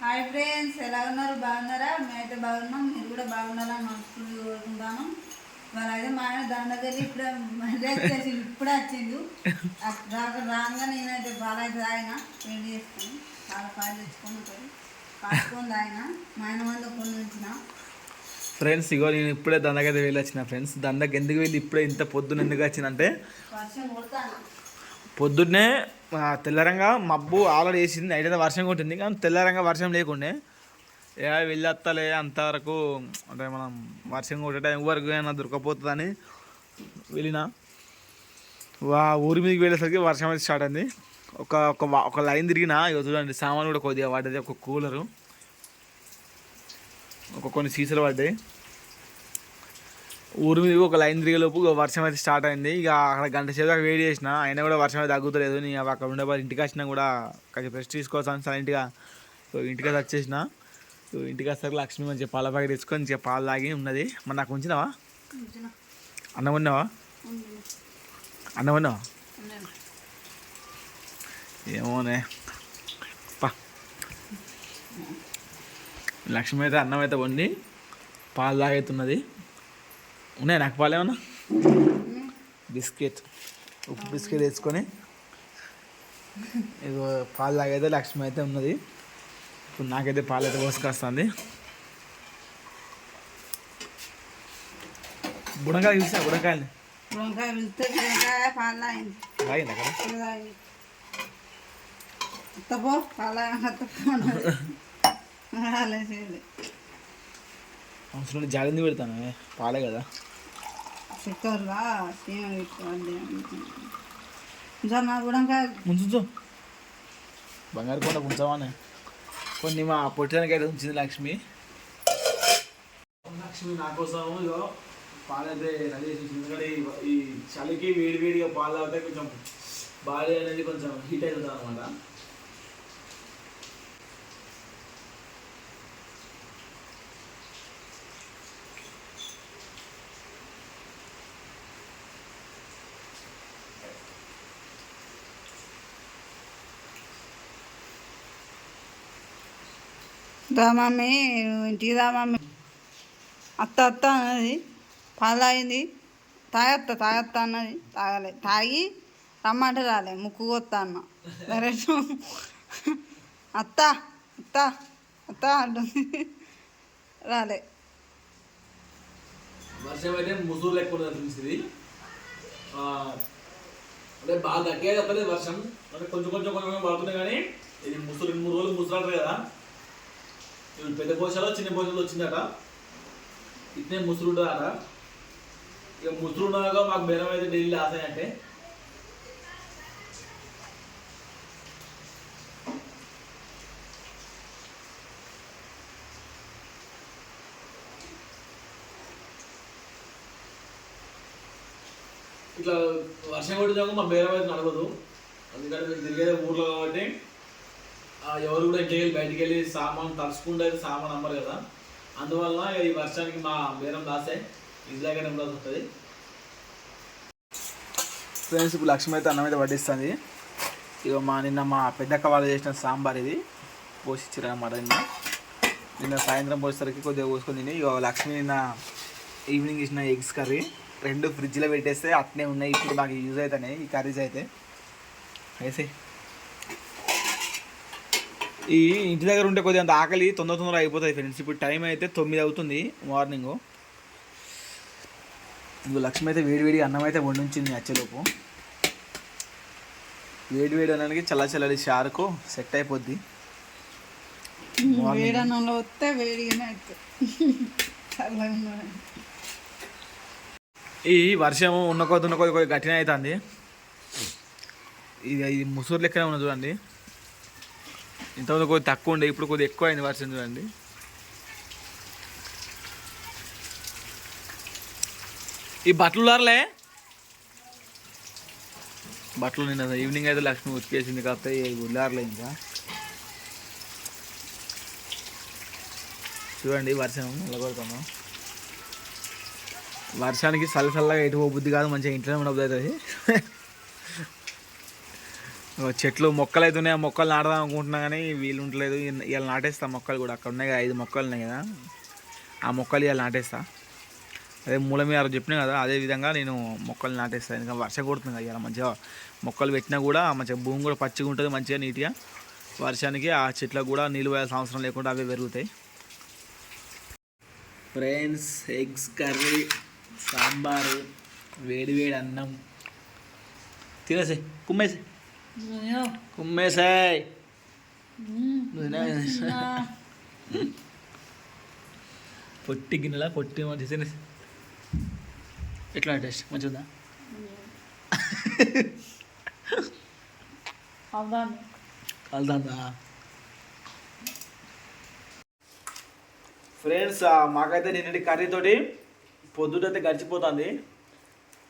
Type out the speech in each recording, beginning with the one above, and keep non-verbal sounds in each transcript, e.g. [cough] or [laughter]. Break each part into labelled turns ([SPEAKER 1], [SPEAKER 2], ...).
[SPEAKER 1] Hi friends ఎలా ఉన్నారు? బాగున్నారా? మేమైతే బాగున్నాం మీరు కూడా బాగున్నారా మనస్ఫూర్తి కోరుకుంటాను వాళ్ళ అయితే మా ఆయన దాని దగ్గర ఇప్పుడే వచ్చేసి ఇప్పుడే వచ్చిండు. రాక రాగా నేనైతే బాగా అయితే ఆయన వేడి చేసుకొని చాలా పాలు తెచ్చుకొని పోయి కాసుకొని ఆయన మా ఆయన మంది కొన్ని ఉంచిన.
[SPEAKER 2] ఫ్రెండ్స్ ఇగో నేను ఇప్పుడే దండకైతే వెళ్ళి వచ్చిన ఫ్రెండ్స్. దండకి ఎందుకు వెళ్ళి ఇప్పుడే ఇంత పొద్దున ఎందుకు వచ్చిందంటే
[SPEAKER 1] వర్షం కొడతాను
[SPEAKER 2] పొద్దున్నే తెల్లరంగా మబ్బు ఆల్రెడీ వేసింది. నైట్ అయితే వర్షం కొట్టింది. కానీ తెల్లరంగా వర్షం లేకుండే. ఏ వెళ్ళొత్తలే అంతవరకు అంటే మనం వర్షం కొట్టే టైం వరకు ఏమైనా దొరకపోతుందని వెళ్ళిన. వా ఊరి మీదకి వెళ్ళేసరికి వర్షం అయితే స్టార్ట్ అయింది. ఒక ఒక ఒక లైన్ తిరిగిన ఇక చూడండి సామాన్ కూడా కొద్దిగా పడ్డది ఒక కూలరు. ఒక కొన్ని సీసాలు పడ్డాయి. ఊరి మీద ఒక లైన్ తిరిగేలోపు వర్షం అయితే స్టార్ట్ అయింది. ఇక అక్కడ గంట సేపు దాకా వెయిట్ చేసిన అయినా కూడా వర్షం అయితే తగ్గుతలేదు. నేను అక్కడ ఉండే వాళ్ళు ఇంటికి వచ్చినా కూడా కొంచెం రెస్ట్ తీసుకోవచ్చు సైలెంట్గా సో ఇంటికి వచ్చేసిన. సో ఇంటికి వచ్చేసరికి లక్ష్మి మంచిగా పాల ప్యాకెట్ తెచ్చుకొని మంచిగా పాలు తాగి ఉన్నది. మరి నాకు ఉంచినావా?
[SPEAKER 1] ఉంచిన.
[SPEAKER 2] అన్నం ఉన్నావా అన్నం ఉన్నావా. ఏమోనే. పా. లక్ష్మి అయితే అన్నం అయితే వండి పాలు తాగైతున్నది. ఉన్నాయి నాకు పాలు ఏమన్నా బిస్కెట్ ఉప్పు బిస్కెట్ వేసుకొని ఇగో పాలు తాగైతే లక్ష్మి అయితే ఉన్నది. ఇప్పుడు నాకైతే పాలు అయితే పోసుకొస్తుంది బుడంకాయ చూసా
[SPEAKER 1] వంకాయ పాలు
[SPEAKER 2] అవసరం జాగ్రత్త పెడతాను. పాలే కదా.
[SPEAKER 1] చిక్కర్లా సీమ పెట్టుకోవాలి.
[SPEAKER 2] ముంచు బంగారు కొండ ఉంచావానే కొన్ని మా పొట్టానికి అయితే ఉంచింది లక్ష్మి. లక్ష్మి నా కోసం ఇగో పాలైతే రెడీ చేసి. ఎందుకంటే ఈ- ఈ చలికి వేడి వేడిగా పాలు తాగితే కొంచెం బాడీ అనేది కొంచెం హీట్ అవుతుంది అనమాట
[SPEAKER 1] దా మమ్మీ ఇంటికి దా మమ్మీ అత్త అత్త అన్నది. పాలయింది తాగత్త తాగత్త అన్నది. తాగలే. తాగి రమ్మంటే రాలే. ముక్కు కొత్తా అన్న. సరే అత్త అత్త అత్త అంటుంది. రాలే.
[SPEAKER 2] వర్షం అయితే ముసూరు లెక్క ఉన్నది అనిపిస్తుంది అంటే బాగా తగ్గేది వర్షం. అంటే కొంచెం కొంచెం కొంచెం పడుతుంది కానీ ఇది ముసరు రెండు మూడు రోజులు ముసరాడు కదా. ఇవి పెద్ద పోషాలో చిన్న పోషాలు వచ్చిందట? ఇట్నే ముసురు ఉంటుందట ఇక ముసురుడుగా మాకు బెరం అయితే డైలీ లాస్ అంటే ఇట్లా వర్షం కొట్టినాక మా బేరం అయితే నడవదు. అందుకని మేము తిరిగేది ఊర్లో కాబట్టి ఎవరు కూడా ఇంటికి వెళ్ళి బయటికి వెళ్ళి సామాన్ తలుచుకుంటే సామాన్ అమ్మరు కదా. అందువల్ల ఈ వర్షానికి మా బేరం లాసే ఈజీగానే ఉండాల్సి వస్తుంది. ఫ్రెండ్స్ ఇప్పుడు లక్ష్మి అయితే అన్నం అయితే వడ్డిస్తుంది. ఇక మా నిన్న మా పెద్దక్క వాళ్ళు చేసిన సాంబార్ ఇది. పోసిచ్చారు అనమాట నిన్న. నిన్న సాయంత్రం పోసేసరికి కొద్దిగా పోసుకొని తిని ఇక లక్ష్మి నిన్న ఈవినింగ్ ఇచ్చిన ఎగ్స్ కర్రీ. రెండు ఫ్రిడ్జ్లో పెట్టేస్తే అట్నే ఉన్నాయి. ఇప్పుడు నాకు యూజ్ అవుతున్నాయి ఈ కర్రీస్ అయితే. వేసే ఈ ఇంటి దగ్గర ఉంటే కొద్దిగా అంత ఆకలి తొందర తొందర అయిపోతుంది ఫ్రెండ్స్ ఇప్పుడు టైం అయితే తొమ్మిది అవుతుంది మార్నింగ్ ఇంకో లక్ష్మి అయితే వేడి వేడి అన్నం అయితే వండించింది వచ్చేలోపు వేడి వేడి అన్నానికి చల్ల చల్లడి షార్కు సెట్ అయిపోద్ది.
[SPEAKER 1] వేడన్నంలో వస్తే వేడిగానే.
[SPEAKER 2] ఈ వర్షం ఉన్న కొద్ది ఉన్న కొద్ది కొద్ది గట్టిన అవుతుంది. ఇది ఇది ముసూరు లెక్కనే ఉన్నది చూడండి. ఇంతకుముందు కొద్ది తక్కువ ఉండే ఇప్పుడు కొద్దిగా ఎక్కువ అయింది వర్షం చూడండి. ఈ బట్టలు ఉలారలే బట్టలు నిన్న ఈవినింగ్ అయితే లక్ష్మి ఉతికేసింది కాకపోతే ఉల్లారలే ఇంకా. చూడండి వర్షం నిలబడుతున్నాం వర్షానికి చల్ల చల్లగా ఎటు బుద్ధి కాదు మంచిగా ఇంట్లోనే ఉండబుద్ధి అవుతుంది. చెట్లు మొక్కలు అయితే ఉన్నాయి? ఆ మొక్కలు నాటదాం అనుకుంటున్నా కానీ వీలు ఉండలేదు ఇలా నాటేస్తా మొక్కలు కూడా. అక్కడ ఉన్నాయి కదా ఐదు మొక్కలు ఉన్నాయి కదా. ఆ మొక్కలు ఇలా నాటేస్తా. అదే మూల మీద చెప్పినా కదా అదే విధంగా నేను మొక్కలు నాటేస్తాను ఎందుకంటే వర్షం కొడుతుంది కదా ఇలా మంచిగా. మొక్కలు పెట్టినా కూడా మంచిగా భూమి కూడా పచ్చిగా ఉంటుంది మంచిగా నీట్గా. వర్షానికి ఆ చెట్లకు కూడా నీళ్ళు పోయాల్సిన అవసరం లేకుండా అవే పెరుగుతాయి. ఫ్రెండ్స్ ఎగ్స్ కర్రీ సాంబారు వేడి వేడి అన్నం. తినేసే కుమ్మేసే కుమ్మేసాయ్ పొట్టి గిన్నెలా పొట్టి మంచి ఎట్లా టేస్ట్ మంచిగా ఉందా కలుదా ఫ్రెండ్స్ మాకైతే నిన్నటి కర్రీతోటి పొద్దుటైతే గడిచిపోతుంది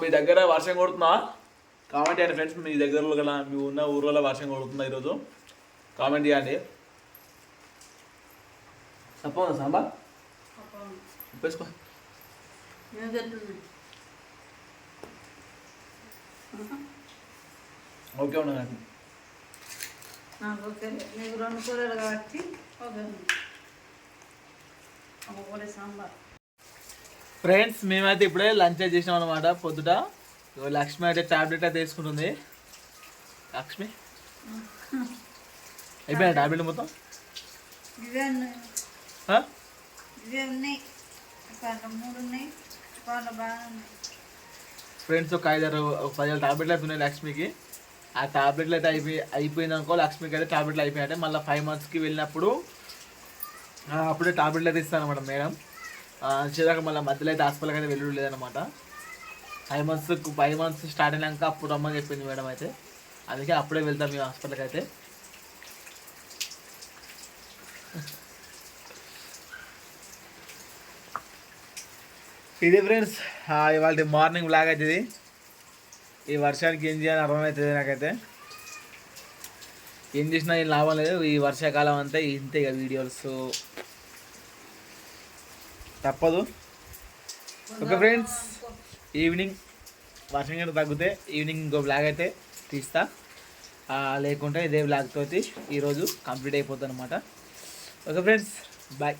[SPEAKER 2] మీ దగ్గర వర్షం కొడుతుందా? కామెంట్ చేయండి ఫ్రెండ్స్ మీ దగ్గరలో గల మీ ఉన్న ఊర్లో వర్షం కొడుతుందా ఈరోజు? కామెంట్ చేయండి. తప్పకుండా సాంబార్. ఉప్పేసుకో. ఓకే ఉన్నా
[SPEAKER 1] ఓకే. నీకు రెండు కూరలు కాబట్టి ఓకే. ఒక కూర సాంబార్.
[SPEAKER 2] ఫ్రెండ్స్ మేమైతే ఇప్పుడే లంచ్ చేసినాం అనమాట పొద్దుట లక్ష్మి అయితే టాబ్లెట్ అయితే వేసుకుంటుంది. లక్ష్మి? [laughs] అయిపోయినా టాబ్లెట్ మొత్తం?
[SPEAKER 1] మూడు
[SPEAKER 2] ఫ్రెండ్స్ ఒక ఐదారు ఒక పదిహేను టాబ్లెట్లు అయితే ఉన్నాయి లక్ష్మికి. ఆ టాబ్లెట్లు అయితే అయిపోయి అయిపోయింది అనుకో లక్ష్మికి అయితే టాబ్లెట్లు అయిపోయాయి మళ్ళీ ఫైవ్ మంత్స్కి వెళ్ళినప్పుడు అప్పుడే టాబ్లెట్లు అయితే ఇస్తాను అనమాట మేడం. చిరాక మళ్ళీ మధ్యలో అయితే హాస్పిటల్కి అయితే వెళ్ళడం లేదనమాట five months five months start అయినాక అప్పుడు రమ్మని చెప్పింది మేడం అయితే. అందుకే అప్పుడే వెళ్తాం మేము హాస్పిటల్కి అయితే. ఇది ఫ్రెండ్స్ ఇవాళ మార్నింగ్ బ్లాగ్ అవుతుంది ఈ వర్షానికి ఏం చేయాలని అర్థమవుతుంది నాకైతే. ఏం చేసినా ఏం లాభం లేదు. ఈ వర్షాకాలం అంతా ఇంతే ఇక వీడియోస్ తప్పదు. ఓకే ఫ్రెండ్స్ ఈవినింగ్ వర్షం గంట తగ్గితే ఈవినింగ్ ఇంకో బ్లాగ్ అయితే తీస్తా. లేకుంటే ఇదే బ్లాగ్ తోటి ఈరోజు కంప్లీట్ అయిపోతుంది అనమాట ఓకే ఫ్రెండ్స్ బాయ్